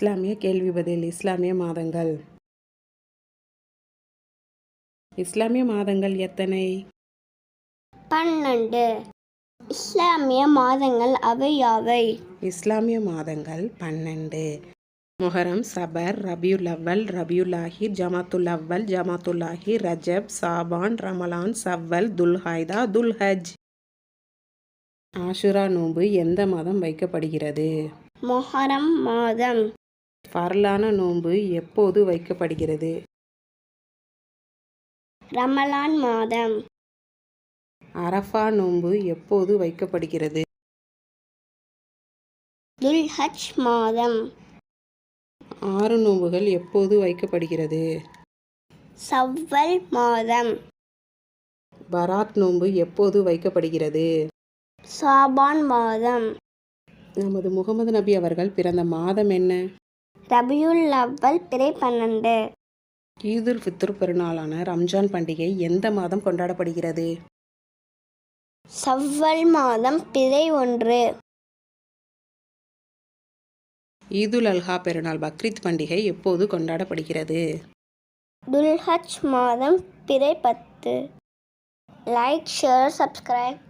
இஸ்லாமிய கேள்வி பதில் இஸ்லாமிய மாதங்கள். இஸ்லாமிய மாதங்கள் எத்தனை? பன்னெண்டு. இஸ்லாமிய மாதங்கள் அவை யாவை? இஸ்லாமிய மாதங்கள் பன்னெண்டு. முஹரம் சபர் ரபியுல் அவ்வல் ரபியுல் ஆஹிர் ஜமாத்துல் அவ்வல் ஜமாத்துல் ஆஹிர் ரஜப் சாபான் ரமலான் சவ்வல் துல்ஹைதா துல்ஹஜ். ஆஷுரா நோன்பு எந்த மாதம் வைக்கப்படுகிறது? மொஹரம் மாதம். ஃபர்லான நோன்பு எப்போது வைக்கப்படுகிறது? ரமலான் மாதம். அரஃபா நோன்பு எப்போது வைக்கப்படுகிறது? துல்ஹஜ் மாதம். ஆறு நோன்புகள் எப்போது வைக்கப்படுகிறது? சவ்வல் மாதம். பராத் நோன்பு எப்போது வைக்கப்படுகிறது? சாபான் மாதம். நமது முகமது நபி அவர்கள் பிறந்த மாதம் என்ன? ரபியுல் அவ்வல் பிறை பன்னெண்டு. ஈதுல் ஃபித்ர் பெருநாளான ரம்ஜான் பண்டிகை எந்த மாதம் கொண்டாடப்படுகிறது? சவ்வல் மாதம் பிறை ஒன்று. ஈதுல் அல்ஹா பெருநாள் பக்ரீத் பண்டிகை எப்போது கொண்டாடப்படுகிறது? துல்ஹஜ் மாதம் பிறை பத்து. Like share subscribe